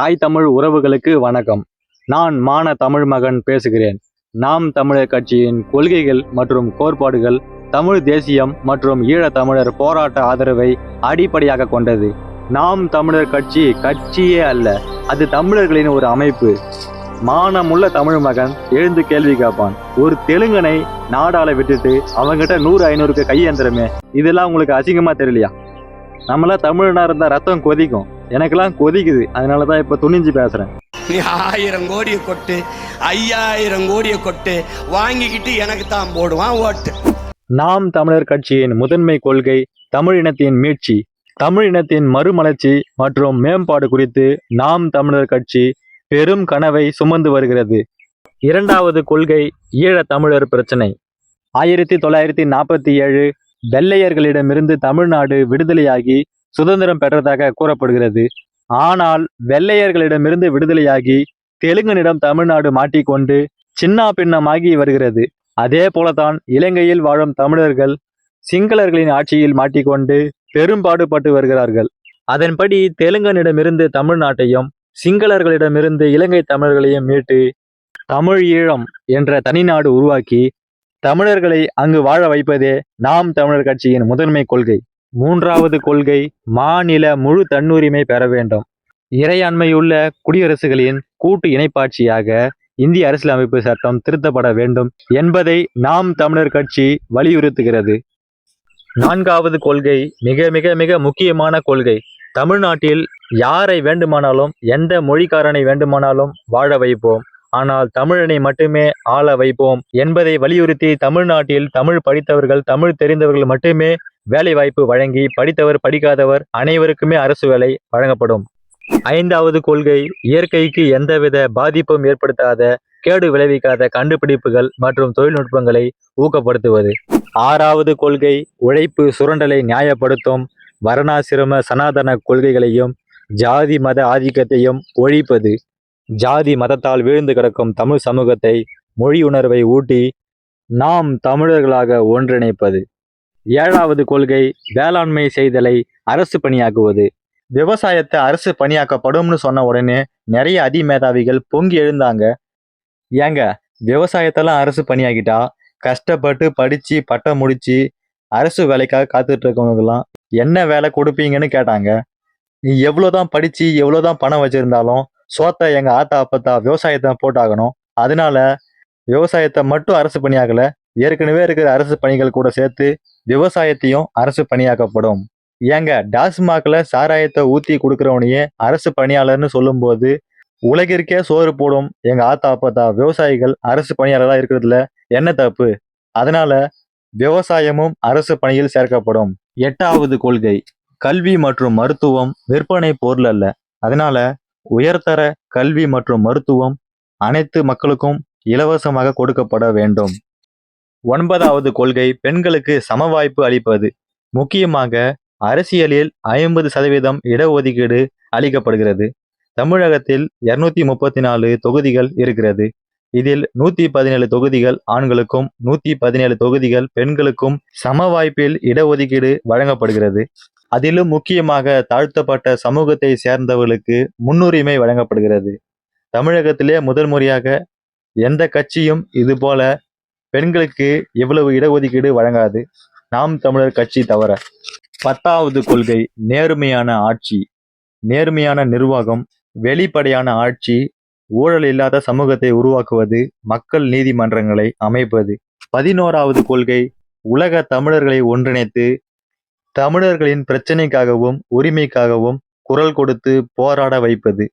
தாய் தமிழ் உறவுகளுக்கு வணக்கம். நான் மான தமிழ் மகன் பேசுகிறேன். நாம் தமிழர் கட்சியின் கொள்கைகள் மற்றும் கோட்பாடுகள் தமிழ் தேசியம் மற்றும் ஈழ தமிழர் போராட்ட ஆதரவை அடிப்படையாக கொண்டது. நாம் தமிழர் கட்சி கட்சியே அல்ல அது தமிழர்களின் ஒரு அமைப்பு. மானமுள்ள தமிழ் மகன் எழுந்து கேள்வி கேட்பான். ஒரு தெலுங்கனை நாடால விட்டுட்டு அவங்ககிட்ட நூறு ஐநூறுக்கு கையந்திரமே இதெல்லாம் உங்களுக்கு அசிங்கமா தெரியலையா? நம்மளாம் தமிழனா இருந்தா ரத்தம் கொதிக்கும். எனக்கெல்லாம் கொதிக்குது. அதனால தான் இப்போ துணிஞ்சு பேசுறேன். நீ ஆயிரம் கோடியை கொட்டு ஐயாயிரம் கோடியை கொட்டு வாங்கிக்கிட்டு எனக்கு தான் போடுவான் ஓட்டு. நாம் தமிழர் கட்சியின் முதன்மை கொள்கை தமிழ் இனத்தின் மீட்சி தமிழ் இனத்தின் மறுமலர்ச்சி மற்றும் மேம்பாடு குறித்து நாம் தமிழர் கட்சி பெரும் கனவை சுமந்து வருகிறது. இரண்டாவது கொள்கை ஈழத் தமிழர் பிரச்சனை. ஆயிரத்தி தொள்ளாயிரத்தி நாற்பத்தி ஏழு வெள்ளையர்களிடமிருந்து தமிழ்நாடு விடுதலையாகி சுதந்திரம் பெற்றதாக கூறப்படுகிறது. ஆனால் வெள்ளையர்களிடமிருந்து விடுதலையாகி தெலுங்கனிடம் தமிழ்நாடு மாட்டிக்கொண்டு சின்னா பின்னமாகி வருகிறது. அதே போலதான் இலங்கையில் வாழும் தமிழர்கள் சிங்களர்களின் ஆட்சியில் மாட்டிக்கொண்டு பெரும்பாடுபட்டு வருகிறார்கள். அதன்படி தெலுங்கனிடமிருந்து தமிழ்நாட்டையும் சிங்களர்களிடமிருந்து இலங்கை தமிழர்களையும் மீட்டு தமிழ் ஈழம் என்ற தனிநாடு உருவாக்கி தமிழர்களை அங்கு வாழ வைப்பதே நாம் தமிழர் கட்சியின் முதன்மை கொள்கை. மூன்றாவது கொள்கை மாநில முழு தன்னுரிமை பெற வேண்டும். இறையாண்மையுள்ள குடியரசுகளின் கூட்டு இணைப்பாட்சியாக இந்திய அரசியலமைப்பு சட்டம் திருத்தப்பட வேண்டும் என்பதை நாம் தமிழர் கட்சி வலியுறுத்துகிறது. நான்காவது கொள்கை மிக மிக மிக முக்கியமான கொள்கை. தமிழ்நாட்டில் யாரை வேண்டுமானாலும் எந்த மொழிக்காரனை வேண்டுமானாலும் வாழ வைப்போம். ஆனால் தமிழனை மட்டுமே ஆள வைப்போம் என்பதை வலியுறுத்தி தமிழ்நாட்டில் தமிழ் படித்தவர்கள் தமிழ் தெரிந்தவர்கள் மட்டுமே வேலை வாய்ப்பு வழங்கி படித்தவர் படிக்காதவர் அனைவருக்குமே அரசு வேலை வழங்கப்படும். ஐந்தாவது கொள்கை இயற்கைக்கு எந்தவித பாதிப்பும் ஏற்படுத்தாத கேடு விளைவிக்காத கண்டுபிடிப்புகள் மற்றும் தொழில்நுட்பங்களை ஊக்கப்படுத்துவது. ஆறாவது கொள்கை உழைப்பு சுரண்டலை நியாயப்படுத்தும் வரணாசிரம சனாதன கொள்கைகளையும் ஜாதி மத ஆதிக்கத்தையும் ஒழிப்பது. ஜாதி மதத்தால் வீழ்ந்து கிடக்கும் தமிழ் சமூகத்தை மொழி உணர்வை ஊட்டி நாம் தமிழர்களாக ஒன்றிணைப்பது. ஏழாவது கொள்கை வேளாண்மை செய்தலை அரசு பணியாக்குவது. விவசாயத்தை அரசு பணியாக்கப்படும்னு சொன்ன உடனே நிறைய அதிமேதாவிகள் பொங்கி எழுந்தாங்க. ஏங்க விவசாயத்தெல்லாம் அரசு பணியாக்கிட்டா? கஷ்டப்பட்டு படித்து பட்டம் முடித்து அரசு வேலைக்காக காத்துட்டு இருக்கவங்கலாம் என்ன வேலை கொடுப்பீங்கன்னு கேட்டாங்க. நீ எவ்வளோதான் படித்து எவ்வளோதான் பணம் வச்சுருந்தாலும் சோத்தை எங்கள் ஆத்தா அப்பத்தா விவசாயத்தை போட்டாகணும். அதனால விவசாயத்தை மட்டும் அரசு பணியாகலை ஏற்கனவே இருக்கிற அரசு பணிகள் கூட சேர்த்து விவசாயத்தையும் அரசு பணியாக்கப்படும். ஏங்க டாஸ்மாக்ல சாராயத்தை ஊத்தி கொடுக்கறவனையே அரசு பணியாளர்னு சொல்லும்போது உலகிற்கே சோறு போடும் எங்க ஆத்தா அப்பத்தா விவசாயிகள் அரசு பணியாளர்களா இருக்கிறதுல என்ன தப்பு? அதனால விவசாயமும் அரசு பணியில் சேர்க்கப்படும். எட்டாவது கொள்கை கல்வி மற்றும் மருத்துவம் விற்பனை பொருள் அல்ல. அதனால உயர்தர கல்வி மற்றும் மருத்துவம் அனைத்து மக்களுக்கும் இலவசமாக கொடுக்கப்பட வேண்டும். ஒன்பதாவது கொள்கை பெண்களுக்கு சம வாய்ப்பு அளிப்பது. முக்கியமாக அரசியலில் ஐம்பது சதவீதம் இடஒதுக்கீடு அளிக்கப்படுகிறது. தமிழகத்தில் இருநூத்தி முப்பத்தி நாலு தொகுதிகள் இருக்கிறது. இதில் நூத்தி பதினேழு தொகுதிகள் ஆண்களுக்கும் நூத்தி பதினேழு தொகுதிகள் பெண்களுக்கும் சம வாய்ப்பில் இடஒதுக்கீடு வழங்கப்படுகிறது. அதிலும் முக்கியமாக தாழ்த்தப்பட்ட சமூகத்தை சேர்ந்தவர்களுக்கு முன்னுரிமை வழங்கப்படுகிறது. தமிழகத்திலே முதல் முறையாக எந்த கட்சியும் இதுபோல பெண்களுக்கு இவ்வளவு இடஒதுக்கீடு வழங்காது நாம் தமிழர் கட்சி தவிர பத்தாவது கொள்கை நேர்மையான ஆட்சி. நேர்மையான நிர்வாகம் வெளிப்படையான ஆட்சி ஊழல் இல்லாத சமூகத்தை உருவாக்குவது மக்கள் நீதிமன்றங்களை அமைப்பது. பதினோராவது கொள்கை உலக தமிழர்களை ஒன்றிணைத்து தமிழர்களின் பிரச்சனைக்காகவும் உரிமைக்காகவும் குரல் கொடுத்து போராட வைப்பது.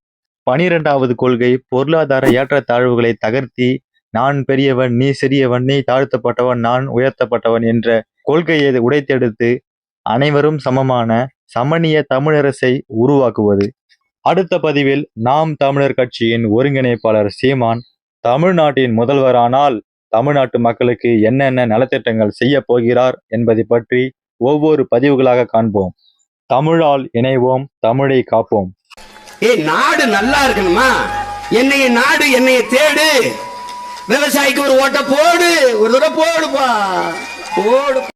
பனிரெண்டாவது கொள்கை பொருளாதார ஏற்றத்தாழ்வுகளை தகர்த்தி நான் பெரியவன் நீ சிறியவன் நீ தாழ்த்தப்பட்டவன் நான் உயர்த்தப்பட்டவன் என்ற கொள்கையை உடைத்தெடுத்து அனைவரும் சமமான சமணிய தமிழரசை உருவாக்குவது. அடுத்த பதிவில் நாம் தமிழர் கட்சியின் ஒருங்கிணைப்பாளர் சீமான் தமிழ்நாட்டின் முதல்வரானால் தமிழ்நாட்டு மக்களுக்கு என்னென்ன நலத்திட்டங்கள் செய்ய போகிறார் என்பதை பற்றி ஒவ்வொரு பதிவுகளாக காண்போம். தமிழால் இணைவோம் தமிழை காப்போம். ஏ நாடு நல்லா இருக்கணுமா? என்னைய நாடு என்னைய தேடு. விவசாயிக்கு ஒரு ஓட்ட போடு. ஒரு தடவை போடுப்பா. போடு.